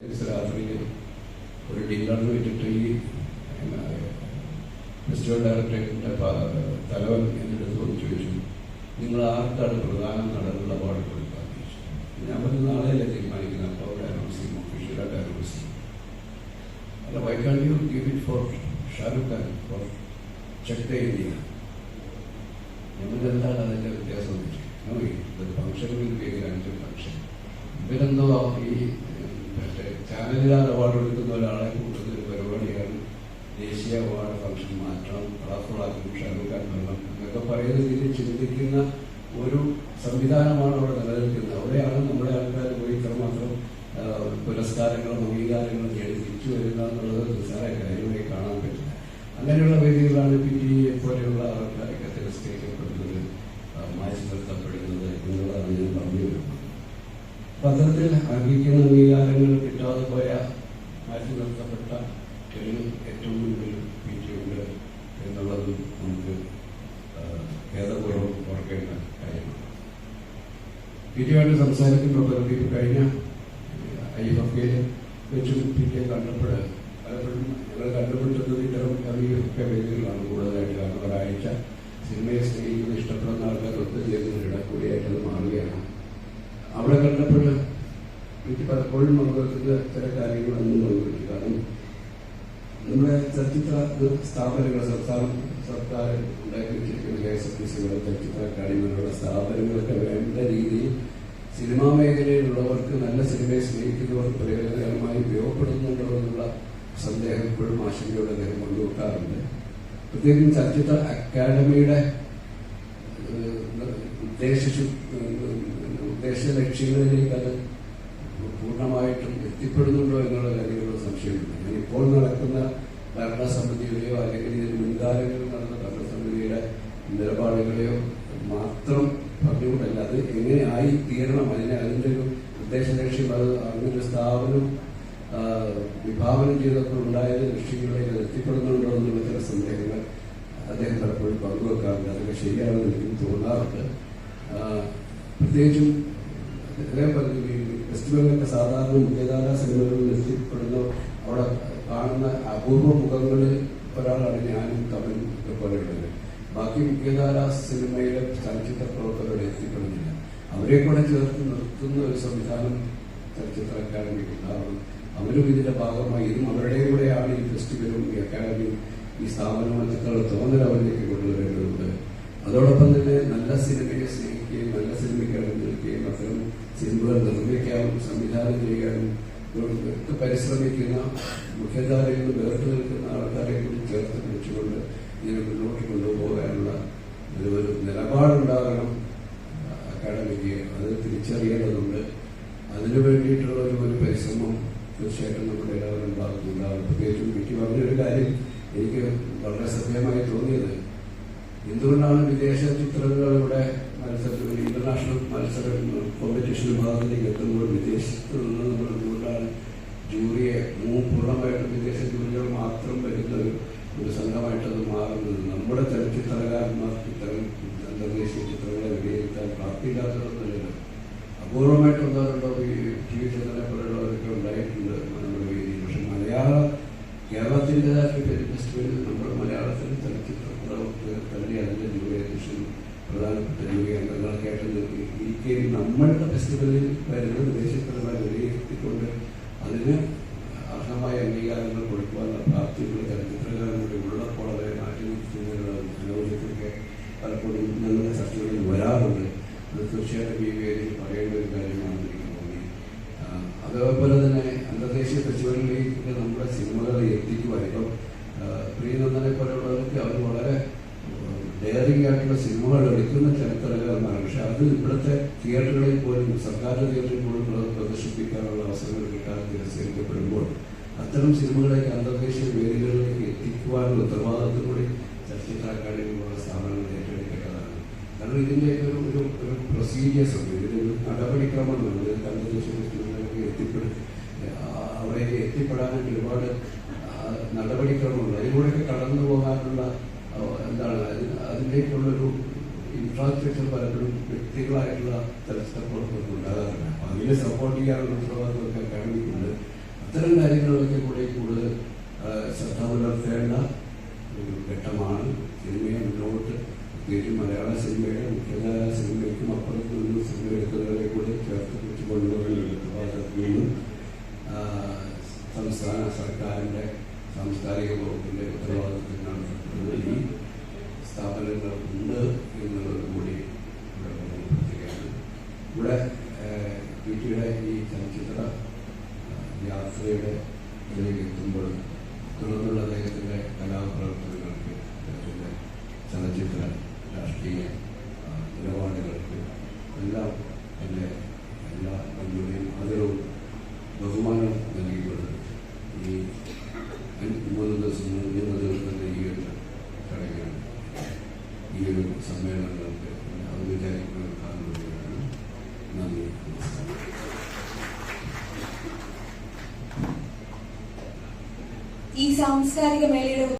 രാത്രിയിൽ ഒരു ഡിന്നർ വെച്ചിട്ട് ഈ ഫെസ്റ്റിവൽ ഡയറക്ടറേറ്റിന്റെ തലവൻ എന്നിട്ട് അടുത്ത് ചോദിച്ചു നിങ്ങൾ ആർക്കാണ് പ്രധാന നടനുള്ള അവാർഡ് കൊടുക്കാൻ ഞാൻ പറഞ്ഞു നാളെയല്ലേ തീരുമാനിക്കുന്നത്? അപ്പോൾ അവിടെ അനൗൺസ് ചെയ്യും ഒഫീഷ്യലായിട്ട് അനൗൺസ് ചെയ്യും അല്ല why can't you give it for Shahrukh Khan for check India ഞങ്ങളെന്താണ് അതിന്റെ വ്യത്യാസം ഫംഗ്ഷൻ ഫംഗ്ഷൻ ഇവരെന്തോ ഈ ചാനലുകാർ അവാർഡ് എടുക്കുന്ന ഒരാളെ കൂട്ടുന്ന ഒരു പരിപാടിയാണ് ദേശീയ അവാർഡ് ഫംഗ്ഷൻ മാറ്റണം കളർഫുള്ളാക്കും ഷാറുഖ് ഖാൻ വരണം എന്നൊക്കെ പറയുന്ന രീതിയിൽ ചിന്തിക്കുന്ന ഒരു സംവിധാനമാണ് അവിടെ നിലനിൽക്കുന്നത്. അവിടെയാണ് നമ്മുടെ ആൾക്കാർ പോയി ഇത്രമാത്രം പുരസ്കാരങ്ങളും അംഗീകാരങ്ങളും നേടി തിരിച്ചു വരുന്ന എന്നുള്ളത് നിസ്സാര കാര്യമായി കാണാൻ പറ്റില്ല. അങ്ങനെയുള്ള വേദികളാണ് പി ടി എ പോലെയുള്ള ആൾക്കാരൊക്കെ തിരസ്കരിക്കപ്പെടുന്നത് മാറ്റി നിർത്തപ്പെടുന്നത് എന്നുള്ളതാണ് ഞാൻ പറഞ്ഞു വരുന്നത്. പത്രത്തിൽ അർഹിക്കുന്ന അംഗീകാരങ്ങൾ കിട്ടാതെ പോയ മാറ്റി നിർത്തപ്പെട്ട തെളിവ് ഏറ്റവും മുൻപിൽ പി ടി ഉണ്ട് എന്നുള്ളത് നമുക്ക് ഖേദപൂർവം ഓർക്കേണ്ട കാര്യമാണ്. പി ടി ആയിട്ട് സംസാരിക്കുമ്പോൾ പ്രതി കഴിഞ്ഞ ഐ എഫ് കെയിൽ വെച്ചും പി ടി കണ്ടപ്പോൾ പലപ്പോഴും ഞങ്ങൾ കണ്ടുപിടിച്ചത് ഇത്തരം കവിയൊക്കെ വേദികളാണ്. കൂടുതലായിട്ട് കാരണം ഒരാഴ്ച സിനിമയെ സ്നേഹിക്കുന്ന ഇഷ്ടപ്പെടുന്ന ആൾക്കാർ ഒത്തുചേരുന്നതിനിടെ ഇടക്കൂടിയായിട്ട് അത് മാറുകയാണ്. അവിടെ കണ്ടപ്പോൾ എനിക്ക് പലപ്പോഴും അനുഭവത്തിന്റെ ചില കാര്യങ്ങളൊന്നും അനുഭവിച്ചു കാരണം നമ്മുടെ ചലച്ചിത്ര സ്ഥാപനങ്ങൾ സർക്കാർ സർക്കാർ ഉണ്ടാക്കി വെച്ചിരിക്കുന്ന കെ എസ് എഫ് ടി സികൾ ചലച്ചിത്ര അക്കാദമികളുടെ സ്ഥാപനങ്ങളൊക്കെ വേണ്ട രീതിയിൽ സിനിമാ മേഖലയിലുള്ളവർക്ക് നല്ല സിനിമയെ സ്നേഹിക്കുന്നവർക്ക് പ്രയോജനകരമായി ഉപയോഗപ്പെടുന്നുണ്ടോ എന്നുള്ള സന്ദേഹം ഇപ്പോഴും ആശങ്കയോടെ അദ്ദേഹം കൊണ്ടുവെക്കാറുണ്ട് പ്രത്യേകിച്ചും ചലച്ചിത്ര അക്കാദമിയുടെ ഉദ്ദേശിച്ചു ഏഹ്, ഉദ്ദേശ ലക്ഷ്യങ്ങളിലേക്ക് അത് പൂർണമായിട്ടും എത്തിപ്പെടുന്നുണ്ടോ എന്നുള്ള കാര്യങ്ങളോ സംശയമുണ്ട്. ഞാൻ ഇപ്പോൾ നടക്കുന്ന ഭരണസമിതിയുടെയോ അല്ലെങ്കിൽ ഇതിന് മുൻകാലങ്ങളിൽ നടന്ന ഭരണസമിതിയുടെ നിലപാടുകളെയോ മാത്രം പറഞ്ഞുകൊണ്ടല്ല അത് എങ്ങനെ ആയി തീരണം അതിനെ അതിന്റെ ഒരു ഉദ്ദേശ ലക്ഷ്യം അത് അങ്ങനൊരു സ്ഥാപനം വിഭാവനം ചെയ്തപ്പോൾ ഉണ്ടായ ലക്ഷ്യങ്ങളിലേക്ക് അത് എത്തിപ്പെടുന്നുണ്ടോ എന്നുള്ള ചില സന്ദേഹങ്ങൾ അദ്ദേഹം പലപ്പോഴും പങ്കുവെക്കാറുണ്ട്. അതൊക്കെ ശരിയാണെന്ന് എനിക്ക് തോന്നാറുണ്ട്. പ്രത്യേകിച്ചും അദ്ദേഹം പറഞ്ഞു വെസ്റ്റ് ബംഗാളിലെ സാധാരണ മുഖ്യധാര സിനിമകളിൽ എത്തിപ്പെടുന്ന അവിടെ കാണുന്ന അപൂർവ മുഖങ്ങളിൽ ഒരാളാണ് ഞാനും തമിഴ് പോലെയുള്ളത് ബാക്കി മുഖ്യധാര സിനിമയിലെ ചലച്ചിത്ര പ്രവർത്തകരോട് എത്തിപ്പെടുന്നില്ല. അവരെ കൂടെ ചേർത്ത് നിർത്തുന്ന ഒരു സംവിധാനം ചലച്ചിത്ര അക്കാദമിക്ക് ഉണ്ടാവണം. അവരും ഇതിന്റെ ഭാഗമായി ഇതും അവരുടെ കൂടെയാണ് ഈ ഫെസ്റ്റിവലും ഈ അക്കാദമിയും ഈ ചിത്രങ്ങൾ തോന്നൽ അവരിലേക്ക് കൊണ്ടുവരേണ്ടതുണ്ട്. അതോടൊപ്പം തന്നെ നല്ല സിനിമയെ സ്നേഹിക്കുകയും നല്ല സിനിമയ്ക്ക് നിൽക്കുകയും അത്തരം സിനിമകൾ നിർമ്മിക്കാനും സംവിധാനം ചെയ്യാനും ഒക്കെ പരിശ്രമിക്കുന്ന മുഖ്യധാരയിൽ നിന്ന് വേറിട്ട് നിൽക്കുന്ന ആൾക്കാരെ കൂടി ചേർത്ത് പിടിച്ചുകൊണ്ട് ഇതിനെ മുന്നോട്ട് കൊണ്ടുപോകാനുള്ള ഒരു ഒരു നിലപാടുണ്ടാകണം അക്കാഡമിക്ക് അത് തിരിച്ചറിയേണ്ടതുണ്ട്. അതിനു വേണ്ടിയിട്ടുള്ള ഒരു പരിശ്രമം തീർച്ചയായിട്ടും നമ്മുടെ എല്ലാവരും ഭാഗത്തുണ്ടാകും പ്രത്യേകിച്ചും വിക്കി പറഞ്ഞൊരു കാര്യം എനിക്ക് വളരെ ശ്രദ്ധേയമായി തോന്നിയത്. എന്തുകൊണ്ടാണ് വിദേശ ചിത്രങ്ങൾ ഇവിടെ മത്സരത്തിൽ ഇന്റർനാഷണൽ മത്സര കോമ്പറ്റീഷൻ വിഭാഗത്തിലേക്ക് എത്തുമ്പോൾ വിദേശത്ത് നിന്ന് നമ്മൾ എന്തുകൊണ്ടാണ് ജൂറിയെ പൂർണമായിട്ടും വിദേശ ജൂറികൾ മാത്രം വരുന്ന ഒരു സംഘമായിട്ട് അത് മാറുന്നത്? നമ്മുടെ ചലച്ചിത്രകാരന്മാർക്ക് ഇത്തരം അന്തർദേശീയ ചിത്രങ്ങളെ വിലയിരുത്താൻ പ്രാപ്തിയില്ലാത്തതൊന്നുമല്ലല്ലോ അപൂർവമായിട്ട് ഒന്നാറുണ്ടോ ഈ ടി വി ചന്ദ്രനെ പോലുള്ളവരൊക്കെ ഉണ്ടായിട്ടുണ്ട് നമ്മുടെ വേദിയിൽ. പക്ഷെ മലയാള കേരളത്തിന്റെതായിട്ട് ഫെസ്റ്റിവലിൽ നമ്മൾ മലയാളത്തിൽ ചലച്ചിത്ര പ്രവർത്തകർ തന്നെ അതിന്റെ ജൂറിയെ പ്രധാനപ്പെട്ട ആയിട്ട് ഇരിക്കുകയും നമ്മളുടെ ഫെസ്റ്റിവലിൽ വരുന്ന വിദേശത്തിലുള്ള വിലയിരുത്തിക്കൊണ്ട് അതിന് അർഹമായ അംഗീകാരങ്ങൾ കൊടുക്കുവാനുള്ള പ്രാപ്തികൾ ചലച്ചിത്രകാരനുടെ ഉള്ളപ്പോൾ അവരെ മാറ്റി നിർത്തുന്നതിനുള്ള ആലോചനയൊക്കെ പലപ്പോഴും ഞങ്ങളുടെ ചർച്ചകളിൽ വരാറുണ്ട്. അത് തീർച്ചയായിട്ടും ഈ പറയേണ്ട ഒരു കാര്യമാണെന്ന് എനിക്ക് തോന്നി. അതേപോലെ തന്നെ അന്തർദേശീയ ഫെസ്റ്റിവലിലേക്ക് നമ്മുടെ സിനിമകളെ എത്തിക്കുവാൻ ഇപ്പം പ്രിയനന്ദനെ പോലെയുള്ളവർക്ക് അവർ വളരെ ഡെയറിംഗ് ആയിട്ടുള്ള സിനിമകൾ എടുക്കുന്ന ചരിത്രകാരനാണ് പക്ഷെ അത് ഇവിടുത്തെ തിയേറ്ററുകളിൽ പോലും സർക്കാർ തിയേറ്ററിൽ പോലും പ്രദർശിപ്പിക്കാനുള്ള അവസരങ്ങൾ കിട്ടാതെ തിരസ്കരിക്കപ്പെടുമ്പോൾ അത്തരം സിനിമകളേക്ക് അന്തർദേശീയ വേദികളിലേക്ക് എത്തിക്കുവാനുള്ള ഉത്തരവാദിത്വം കൂടി ചലച്ചിത്ര അക്കാദമി പോലുള്ള സ്ഥാപനങ്ങൾ ഏറ്റെടുക്കേണ്ടതാണ്. കാരണം ഇതിന്റെ ഒരു ഒരു പ്രൊസീജിയേഴ്സ് ഉണ്ട്. ഇതിന്റെ ഒരു നടപടിക്രമമുണ്ട് ഇതിൽ അന്തർദേശീയ ഫെസ്റ്റിവലിലേക്ക് എത്തിപ്പെടും അവിടേക്ക് എത്തിപ്പെടാനായിട്ട് ഒരുപാട് ആ, നടപടിക്രമമുണ്ട് അതിലൂടെയൊക്കെ കടന്നു പോകാനുള്ള എന്താണ് അതിലേക്കുള്ളൊരു ഇൻഫ്രാസ്ട്രക്ചർ പലപ്പോഴും വ്യക്തികളായിട്ടുള്ള ചില പ്രവർത്തകർക്ക് ഉണ്ടാകാറില്ല. അപ്പൊ അതിനെ സപ്പോർട്ട് ചെയ്യാനുള്ള ഉത്തരവാദിത്തമൊക്കെ അക്കാദമിക്കുണ്ട്. അത്തരം കാര്യങ്ങളിലൊക്കെ കൂടെ കൂടുതൽ ശ്രദ്ധ പുലർത്തേണ്ട ഒരു ഘട്ടമാണ് സിനിമയെ മുന്നോട്ട്. പ്രത്യേകിച്ച് മലയാള സിനിമയുടെ മുഖ്യധാര സിനിമയ്ക്കും അപ്പുറത്ത് നിന്ന് സിനിമ എടുക്കുന്നവരെ കൂടി ചേർത്ത് വെച്ച് കൊണ്ടുപോകുന്ന സംസ്ഥാന സർക്കാരിന്റെ സാംസ്കാരിക വകുപ്പിന്റെ ഉത്തരവാദിത്തത്തിനാണ് ഈ സ്ഥാപനങ്ങൾ ഉണ്ട് എന്നുള്ളത് കൂടി ഇവിടെ ഓർമ്മപ്പെടുത്തുകയാണ് ഇവിടെ വീട്ടിലെ ഈ ചലച്ചിത്ര ആ, യാത്രയുടെ ഇതിലേക്ക് എത്തുമ്പോൾ തുടർന്നുള്ള അദ്ദേഹത്തിന്റെ കലാപ്രവർത്തനങ്ങൾക്ക് അദ്ദേഹത്തിന്റെ ചലച്ചിത്ര രാഷ്ട്രീയ നിലപാടുകൾക്ക് എല്ലാം എന്റെ എല്ലാ പങ്കുടെയും ആദരവും ബഹുമാനവും നൽകിക്കൊണ്ട് ഈ മൂന്ന് ദിവസം മൂന്ന് ദിവസത്തെ ഈ ഒരു ചടങ്ങിൽ ഈ ഒരു സമ്മേളനങ്ങൾക്ക് ഔപചാരികമായി ഈ സാംസ്കാരിക മേളയുടെ